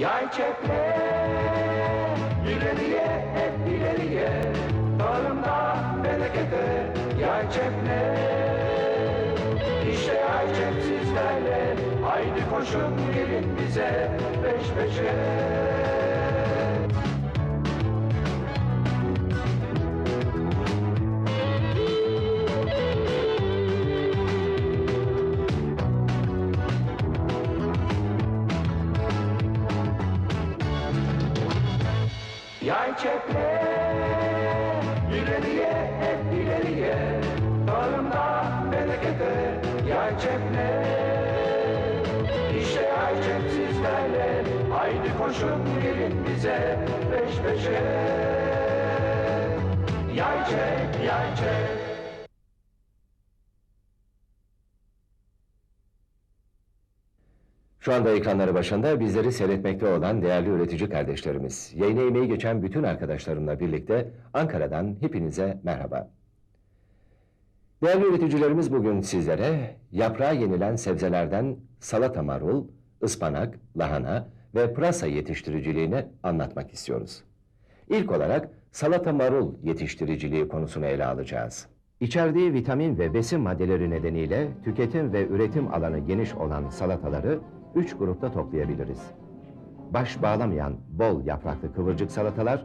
Yay çekme, ileriye hep ileriye. Tarımda berekete, yay çekme. İşte yay çek sizlerle, haydi koşun gelin bize peş peşe. Yay çekme, ileriye hep ileriye. Tarımda berekete, yay çekme. İşte yay çek sizlerle, haydi koşun gelin bize peş peşe. Yay çek, yay çek. Şu anda ekranları başında bizleri seyretmekte olan değerli üretici kardeşlerimiz, yayına emeği geçen bütün arkadaşlarımla birlikte Ankara'dan hepinize merhaba. Değerli üreticilerimiz bugün sizlere yaprağı yenilen sebzelerden salata marul, ıspanak, lahana ve pırasa yetiştiriciliğini anlatmak istiyoruz. İlk olarak salata marul yetiştiriciliği konusunu ele alacağız. İçerdiği vitamin ve besin maddeleri nedeniyle tüketim ve üretim alanı geniş olan salataları üç grupta toplayabiliriz. Baş bağlamayan bol yapraklı kıvırcık salatalar,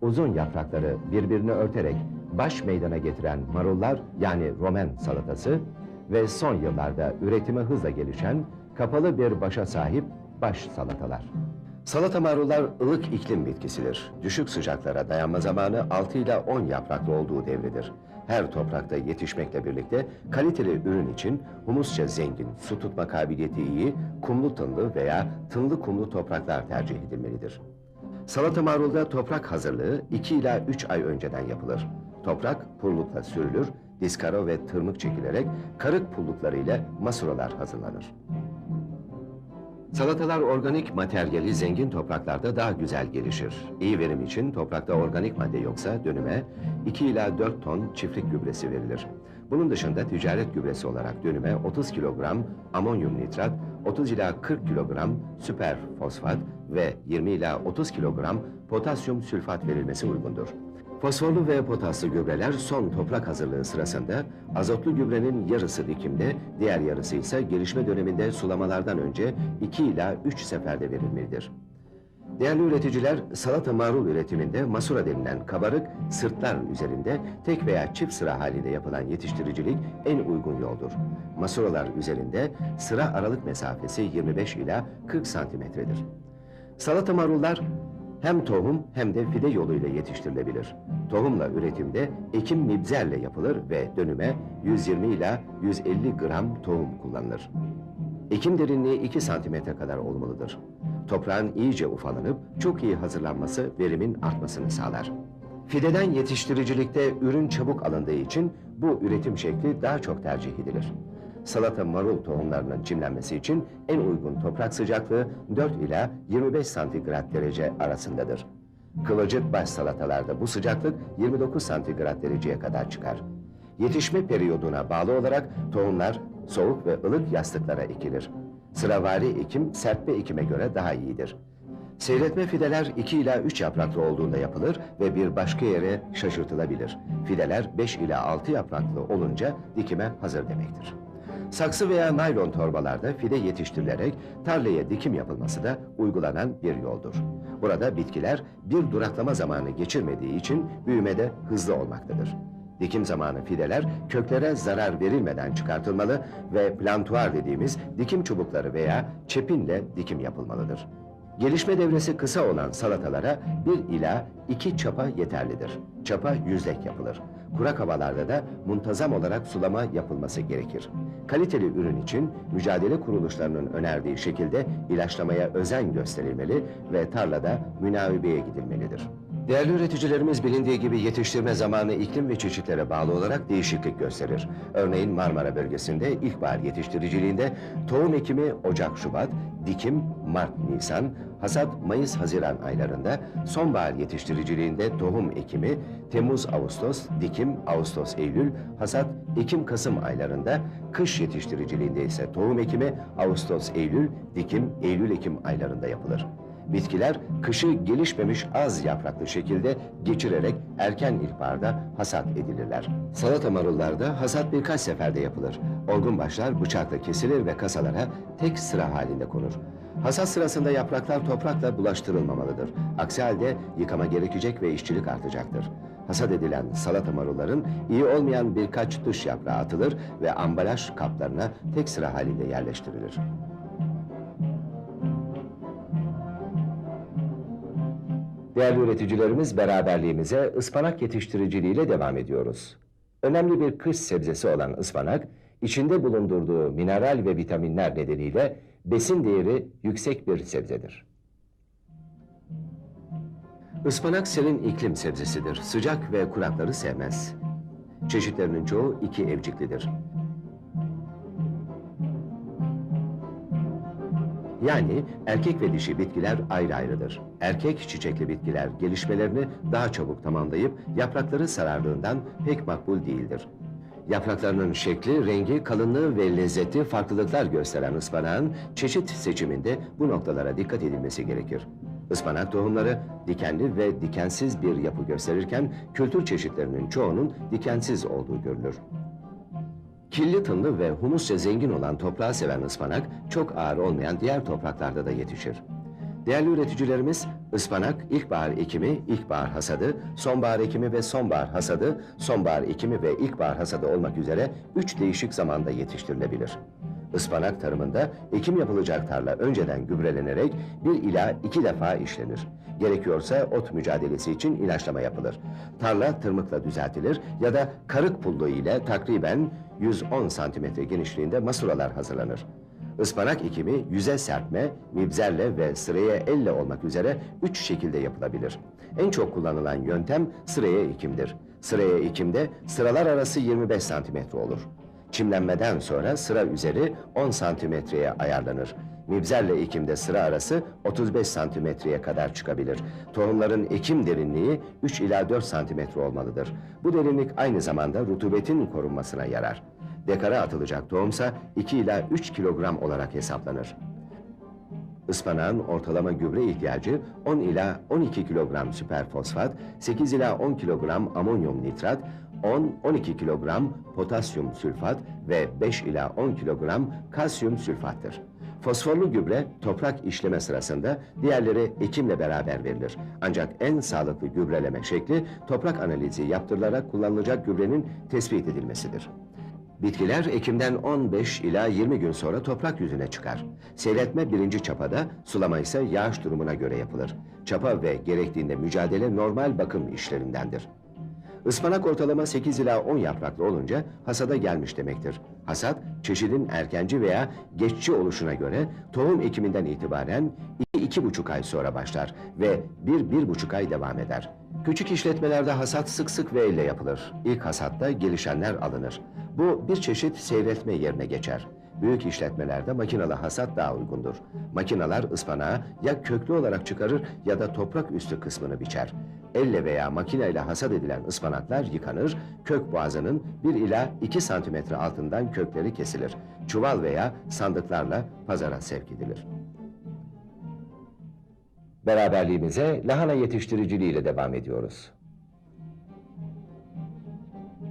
uzun yaprakları birbirini örterek baş meydana getiren marullar yani romen salatası ve son yıllarda üretimi hızla gelişen kapalı bir başa sahip baş salatalar. Salata marullar ılık iklim bitkisidir. Düşük sıcaklara dayanma zamanı 6 ile 10 yapraklı olduğu devredir. Her toprakta yetişmekle birlikte kaliteli ürün için humusça zengin, su tutma kabiliyeti iyi, kumlu tınlı veya tınlı kumlu topraklar tercih edilmelidir. Salata marulda toprak hazırlığı 2 ila 3 ay önceden yapılır. Toprak pullukla sürülür, diskaro ve tırmık çekilerek karık pullukları ile masuralar hazırlanır. Salatalar organik materyali zengin topraklarda daha güzel gelişir. İyi verim için toprakta organik madde yoksa dönüme 2 ila 4 ton çiftlik gübresi verilir. Bunun dışında ticaret gübresi olarak dönüme 30 kilogram amonyum nitrat, 30 ila 40 kilogram süper fosfat ve 20 ila 30 kilogram potasyum sülfat verilmesi uygundur. Fosforlu ve potaslı gübreler son toprak hazırlığı sırasında azotlu gübrenin yarısı dikimde, diğer yarısı ise gelişme döneminde sulamalardan önce 2 ila 3 seferde verilmelidir. Değerli üreticiler, salata marul üretiminde masura denilen kabarık sırtlar üzerinde tek veya çift sıra halinde yapılan yetiştiricilik en uygun yoldur. Masuralar üzerinde sıra aralık mesafesi 25 ila 40 santimetredir. Salata marullar hem tohum hem de fide yoluyla yetiştirilebilir. Tohumla üretimde ekim mibzerle yapılır ve dönüme 120 ila 150 gram tohum kullanılır. Ekim derinliği 2 santimetre kadar olmalıdır. Toprağın iyice ufalanıp çok iyi hazırlanması verimin artmasını sağlar. Fideden yetiştiricilikte ürün çabuk alındığı için bu üretim şekli daha çok tercih edilir. Salata marul tohumlarının çimlenmesi için en uygun toprak sıcaklığı 4 ila 25 santigrat derece arasındadır. Kıvırcık baş salatalarda bu sıcaklık 29 santigrat dereceye kadar çıkar. Yetişme periyoduna bağlı olarak tohumlar soğuk ve ılık yastıklara ekilir. Sıravari ekim serpme ekime göre daha iyidir. Seyretme fideler 2 ila 3 yapraklı olduğunda yapılır ve bir başka yere şaşırtılabilir. Fideler 5 ila 6 yapraklı olunca dikime hazır demektir. Saksı veya naylon torbalarda fide yetiştirilerek tarlaya dikim yapılması da uygulanan bir yoldur. Burada bitkiler bir duraklama zamanı geçirmediği için büyümede hızlı olmaktadır. Dikim zamanı fideler köklere zarar verilmeden çıkartılmalı ve plantuar dediğimiz dikim çubukları veya çepinle dikim yapılmalıdır. Gelişme devresi kısa olan salatalara bir ila iki çapa yeterlidir. Çapa yüzlek yapılır. Kurak havalarda da muntazam olarak sulama yapılması gerekir. Kaliteli ürün için mücadele kuruluşlarının önerdiği şekilde ilaçlamaya özen gösterilmeli ve tarlada münavibeye gidilmelidir. Değerli üreticilerimiz bilindiği gibi yetiştirme zamanı iklim ve çeşitlere bağlı olarak değişiklik gösterir. Örneğin Marmara bölgesinde ilkbahar yetiştiriciliğinde tohum ekimi Ocak-Şubat, dikim Mart-Nisan, hasat Mayıs-Haziran aylarında, sonbahar yetiştiriciliğinde tohum ekimi Temmuz-Ağustos, dikim Ağustos-Eylül, hasat Ekim-Kasım aylarında, kış yetiştiriciliğinde ise tohum ekimi Ağustos-Eylül, dikim Eylül-Ekim aylarında yapılır. Bitkiler kışı gelişmemiş az yapraklı şekilde geçirerek erken ilkbaharda hasat edilirler. Salata marullarda hasat birkaç seferde yapılır. Olgun başlar bıçakla kesilir ve kasalara tek sıra halinde konur. Hasat sırasında yapraklar toprakla bulaştırılmamalıdır. Aksi halde yıkama gerekecek ve işçilik artacaktır. Hasat edilen salata marulların iyi olmayan birkaç dış yaprağı atılır ve ambalaj kaplarına tek sıra halinde yerleştirilir. Değerli üreticilerimiz beraberliğimize ıspanak yetiştiriciliğiyle devam ediyoruz. Önemli bir kış sebzesi olan ıspanak, içinde bulundurduğu mineral ve vitaminler nedeniyle besin değeri yüksek bir sebzedir. Ispanak serin iklim sebzesidir. Sıcak ve kurakları sevmez. Çeşitlerinin çoğu iki evciklidir. Yani erkek ve dişi bitkiler ayrı ayrıdır. Erkek çiçekli bitkiler gelişmelerini daha çabuk tamamlayıp yaprakları sarardığından pek makbul değildir. Yapraklarının şekli, rengi, kalınlığı ve lezzeti farklılıklar gösteren ıspanağın çeşit seçiminde bu noktalara dikkat edilmesi gerekir. Ispanak tohumları dikenli ve dikensiz bir yapı gösterirken kültür çeşitlerinin çoğunun dikensiz olduğu görülür. Killi tınlı ve humusça zengin olan toprağı seven ıspanak, çok ağır olmayan diğer topraklarda da yetişir. Değerli üreticilerimiz, ıspanak ilkbahar ekimi, ilkbahar hasadı, sonbahar ekimi ve sonbahar hasadı, sonbahar ekimi ve ilkbahar hasadı olmak üzere üç değişik zamanda yetiştirilebilir. Ispanak tarımında ekim yapılacak tarla önceden gübrelenerek bir ila iki defa işlenir. Gerekiyorsa ot mücadelesi için ilaçlama yapılır. Tarla tırmıkla düzeltilir ya da karık pullu ile takriben 110 santimetre genişliğinde masuralar hazırlanır. Ispanak ekimi yüze serpme, mibzerle ve sıraya elle olmak üzere üç şekilde yapılabilir. En çok kullanılan yöntem sıraya ekimdir. Sıraya ekimde sıralar arası 25 santimetre olur. Çimlenmeden sonra sıra üzeri 10 santimetreye ayarlanır. Mibzerle ekimde sıra arası 35 santimetreye kadar çıkabilir. Tohumların ekim derinliği 3 ila 4 santimetre olmalıdır. Bu derinlik aynı zamanda rutubetin korunmasına yarar. Dekara atılacak tohumsa 2 ila 3 kilogram olarak hesaplanır. Ispanağın ortalama gübre ihtiyacı 10 ila 12 kilogram süperfosfat, 8 ila 10 kilogram amonyum nitrat, 10-12 kilogram potasyum sülfat ve 5 ila 10 kilogram kalsiyum sülfattır. Fosforlu gübre toprak işleme sırasında diğerleri ekimle beraber verilir. Ancak en sağlıklı gübreleme şekli toprak analizi yaptırılarak kullanılacak gübrenin tespit edilmesidir. Bitkiler ekimden 15 ila 20 gün sonra toprak yüzüne çıkar. Seyretme birinci çapada, sulama ise yağış durumuna göre yapılır. Çapa ve gerektiğinde mücadele normal bakım işlerindendir. Ispanak ortalama 8 ila 10 yapraklı olunca hasada gelmiş demektir. Hasat, çeşidin erkenci veya geççi oluşuna göre tohum ekiminden itibaren 2-2,5 ay sonra başlar ve 1-1,5 ay devam eder. Küçük işletmelerde hasat sık sık ve elle yapılır. İlk hasatta gelişenler alınır. Bu bir çeşit seyretme yerine geçer. Büyük işletmelerde makinalı hasat daha uygundur. Makinalar ıspanağı ya köklü olarak çıkarır ya da toprak üstü kısmını biçer. Elle veya makineyle hasat edilen ıspanaklar yıkanır, kök boğazının 1 ila 2 santimetre altından kökleri kesilir. Çuval veya sandıklarla pazara sevk edilir. Beraberliğimize lahana yetiştiriciliğiyle devam ediyoruz.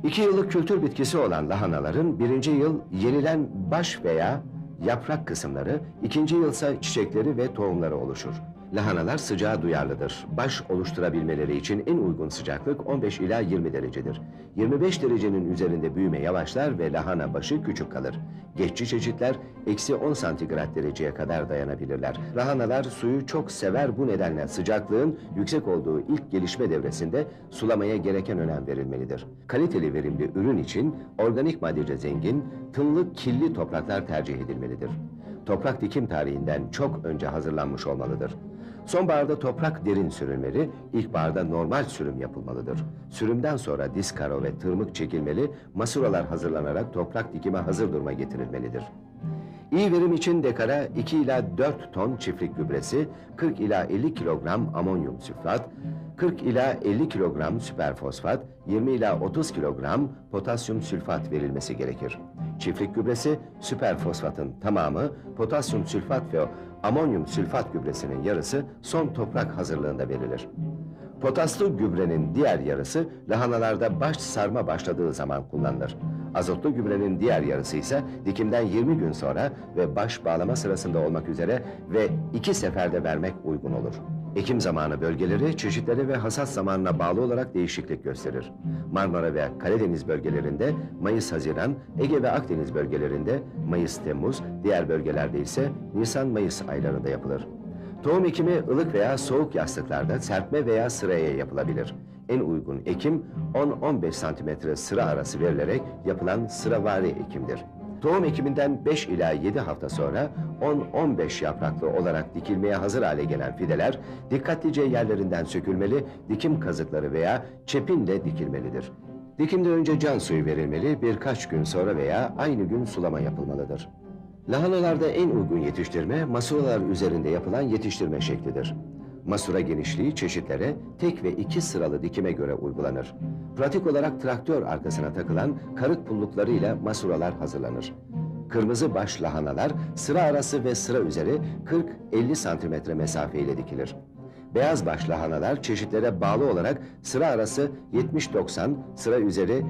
İki yıllık kültür bitkisi olan lahanaların birinci yıl yenilen baş veya yaprak kısımları, ikinci yılsa çiçekleri ve tohumları oluşur. Lahanalar sıcağa duyarlıdır. Baş oluşturabilmeleri için en uygun sıcaklık 15 ila 20 derecedir. 25 derecenin üzerinde büyüme yavaşlar ve lahana başı küçük kalır. Geçici çeşitler eksi 10 santigrat dereceye kadar dayanabilirler. Lahanalar suyu çok sever bu nedenle sıcaklığın yüksek olduğu ilk gelişme devresinde sulamaya gereken önem verilmelidir. Kaliteli verimli ürün için organik maddece zengin, tınlı killi topraklar tercih edilmelidir. Toprak dikim tarihinden çok önce hazırlanmış olmalıdır. Sonbaharda toprak derin sürülmeli, ilkbaharda normal sürüm yapılmalıdır. Sürümden sonra diskaro ve tırmık çekilmeli, masuralar hazırlanarak toprak dikime hazır duruma getirilmelidir. İyi verim için dekara 2 ila 4 ton çiftlik gübresi, 40 ila 50 kilogram amonyum sülfat, 40 ila 50 kilogram süperfosfat, 20 ila 30 kilogram potasyum sülfat verilmesi gerekir. Çiftlik gübresi süperfosfatın tamamı, potasyum sülfat ve amonyum sülfat gübresinin yarısı son toprak hazırlığında verilir. Potaslı gübrenin diğer yarısı lahanalarda baş sarma başladığı zaman kullanılır. Azotlu gübrenin diğer yarısı ise dikimden 20 gün sonra ve baş bağlama sırasında olmak üzere ve iki seferde vermek uygun olur. Ekim zamanı bölgeleri çeşitleri ve hasat zamanına bağlı olarak değişiklik gösterir. Marmara ve Karadeniz bölgelerinde Mayıs-Haziran, Ege ve Akdeniz bölgelerinde Mayıs-Temmuz, diğer bölgelerde ise Nisan-Mayıs aylarında yapılır. Tohum ekimi ılık veya soğuk yastıklarda serpme veya sıraya yapılabilir. En uygun ekim 10-15 santimetre sıra arası verilerek yapılan sıravari ekimdir. Tohum ekiminden 5 ila 7 hafta sonra 10-15 yapraklı olarak dikilmeye hazır hale gelen fideler dikkatlice yerlerinden sökülmeli, dikim kazıkları veya çepinle dikilmelidir. Dikimde önce can suyu verilmeli, birkaç gün sonra veya aynı gün sulama yapılmalıdır. Lahanalarda en uygun yetiştirme masuralar üzerinde yapılan yetiştirme şeklidir. Masura genişliği çeşitlere tek ve iki sıralı dikime göre uygulanır. Pratik olarak traktör arkasına takılan karık pulluklarıyla masuralar hazırlanır. Kırmızı baş lahanalar sıra arası ve sıra üzeri 40-50 santimetre mesafeyle dikilir. Beyaz baş lahanalar çeşitlere bağlı olarak sıra arası 70-90, sıra üzeri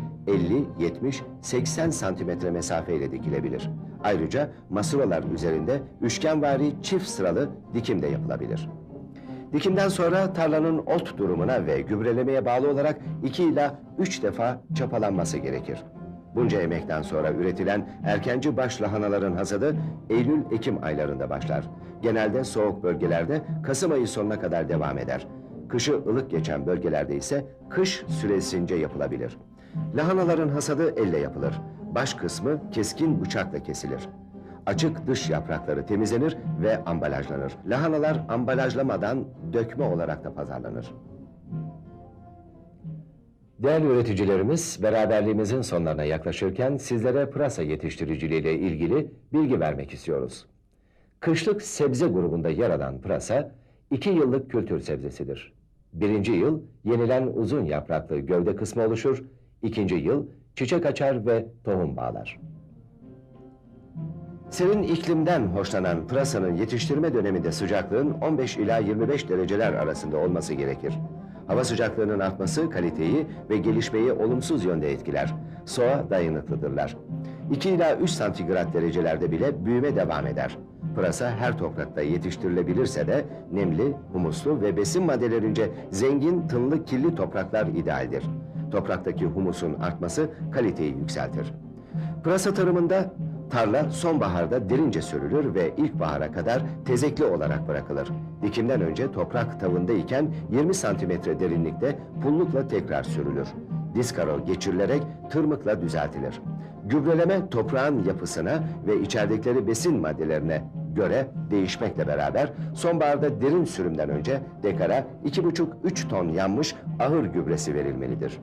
50-70-80 santimetre mesafeyle dikilebilir. Ayrıca masuralar üzerinde üçgenvari çift sıralı dikim de yapılabilir. Dikimden sonra tarlanın ot durumuna ve gübrelemeye bağlı olarak 2 ila 3 defa çapalanması gerekir. Bunca emekten sonra üretilen erkenci baş lahanaların hasadı Eylül-Ekim aylarında başlar. Genelde soğuk bölgelerde Kasım ayı sonuna kadar devam eder. Kışı ılık geçen bölgelerde ise kış süresince yapılabilir. Lahanaların hasadı elle yapılır. Baş kısmı keskin bıçakla kesilir. Açık dış yaprakları temizlenir ve ambalajlanır. Lahanalar ambalajlamadan dökme olarak da pazarlanır. Değerli üreticilerimiz, beraberliğimizin sonlarına yaklaşırken sizlere pırasa yetiştiriciliği ile ilgili bilgi vermek istiyoruz. Kışlık sebze grubunda yer alan pırasa, iki yıllık kültür sebzesidir. Birinci yıl yenilen uzun yapraklı gövde kısmı oluşur, ikinci yıl çiçek açar ve tohum bağlar. Serin iklimden hoşlanan pırasanın yetiştirme döneminde sıcaklığın 15 ila 25 dereceler arasında olması gerekir. Hava sıcaklığının artması kaliteyi ve gelişmeyi olumsuz yönde etkiler. Soğuğa dayanıklıdırlar. 2 ila 3 santigrat derecelerde bile büyüme devam eder. Pırasa her toprakta yetiştirilebilirse de nemli, humuslu ve besin maddelerince zengin, tınlı, kirli topraklar idealdir. Topraktaki humusun artması kaliteyi yükseltir. Pırasa tarımında tarla sonbaharda derince sürülür ve ilkbahara kadar tezekli olarak bırakılır. Dikimden önce toprak tavında iken 20 santimetre derinlikte pullukla tekrar sürülür. Diskaro geçirilerek tırmıkla düzeltilir. Gübreleme toprağın yapısına ve içerdikleri besin maddelerine göre değişmekle beraber sonbaharda derin sürümden önce dekara 2,5-3 ton yanmış ahır gübresi verilmelidir.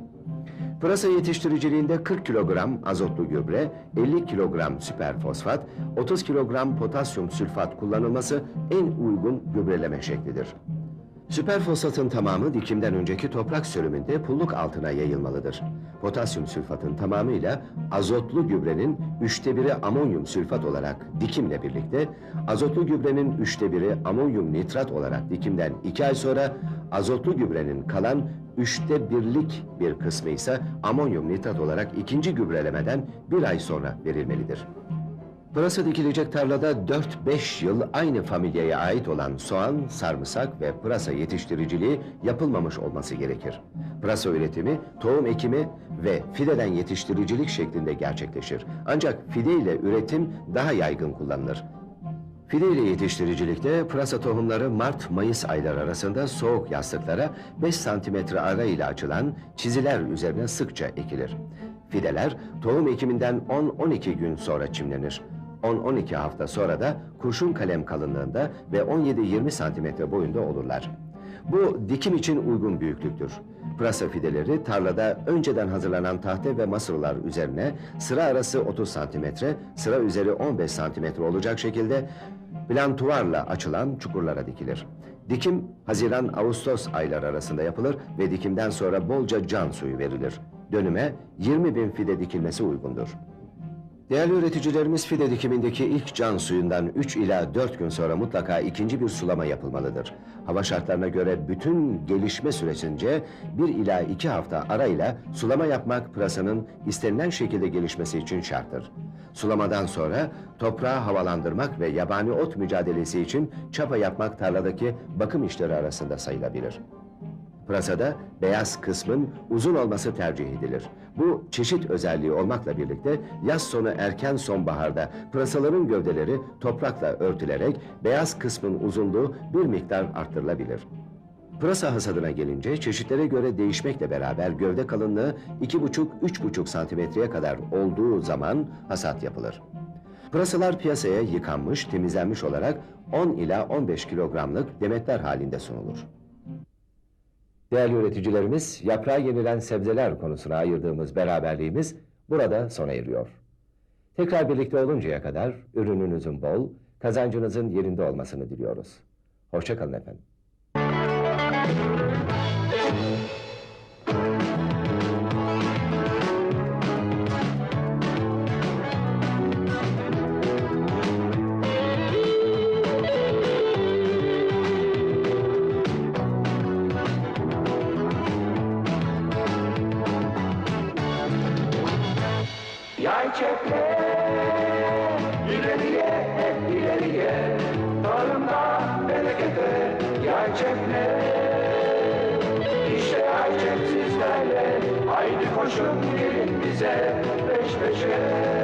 Pırasa yetiştiriciliğinde 40 kilogram azotlu gübre, 50 kilogram süper fosfat, 30 kilogram potasyum sülfat kullanılması en uygun gübreleme şeklidir. Süper fosfatın tamamı dikimden önceki toprak sürümünde pulluk altına yayılmalıdır. Potasyum sülfatın tamamıyla azotlu gübrenin üçte biri amonyum sülfat olarak dikimle birlikte, azotlu gübrenin üçte biri amonyum nitrat olarak dikimden iki ay sonra, azotlu gübrenin kalan üçte birlik bir kısmı ise amonyum nitrat olarak ikinci gübrelemeden bir ay sonra verilmelidir. Pırasa dikilecek tarlada 4-5 yıl aynı familyaya ait olan soğan, sarımsak ve pırasa yetiştiriciliği yapılmamış olması gerekir. Pırasa üretimi, tohum ekimi ve fideden yetiştiricilik şeklinde gerçekleşir. Ancak fide ile üretim daha yaygın kullanılır. Fide ile yetiştiricilikte pırasa tohumları Mart-Mayıs ayları arasında soğuk yastıklara 5 santimetre ara ile açılan çiziler üzerine sıkça ekilir. Fideler tohum ekiminden 10-12 gün sonra çimlenir. 10-12 hafta sonra da kurşun kalem kalınlığında ve 17-20 santimetre boyunda olurlar. Bu dikim için uygun büyüklüktür. Pırasa fideleri tarlada önceden hazırlanan tahta ve masırlar üzerine sıra arası 30 santimetre, sıra üzeri 15 santimetre olacak şekilde plantuvarla açılan çukurlara dikilir. Dikim Haziran-Ağustos ayları arasında yapılır ve dikimden sonra bolca can suyu verilir. Dönüme 20 bin fide dikilmesi uygundur. Değerli üreticilerimiz fide dikimindeki ilk can suyundan 3 ila 4 gün sonra mutlaka ikinci bir sulama yapılmalıdır. Hava şartlarına göre bütün gelişme süresince 1 ila 2 hafta arayla sulama yapmak pırasanın istenilen şekilde gelişmesi için şarttır. Sulamadan sonra toprağı havalandırmak ve yabani ot mücadelesi için çapa yapmak tarladaki bakım işleri arasında sayılabilir. Pırasada beyaz kısmın uzun olması tercih edilir. Bu çeşit özelliği olmakla birlikte yaz sonu erken sonbaharda pırasaların gövdeleri toprakla örtülerek beyaz kısmın uzunluğu bir miktar arttırılabilir. Pırasa hasadına gelince çeşitlere göre değişmekle beraber gövde kalınlığı 2,5-3,5 santimetreye kadar olduğu zaman hasat yapılır. Pırasalar piyasaya yıkanmış, temizlenmiş olarak 10 ila 15 kilogramlık demetler halinde sunulur. Değerli üreticilerimiz, yaprağı yenilen sebzeler konusuna ayırdığımız beraberliğimiz burada sona eriyor. Tekrar birlikte oluncaya kadar ürününüzün bol, kazancınızın yerinde olmasını diliyoruz. Hoşçakalın efendim. Yay çekle ileriye hep ileriye Tarımda berekete yay çekle İşte yay çek sizlerle Haydi koşun gelin bize peş peşe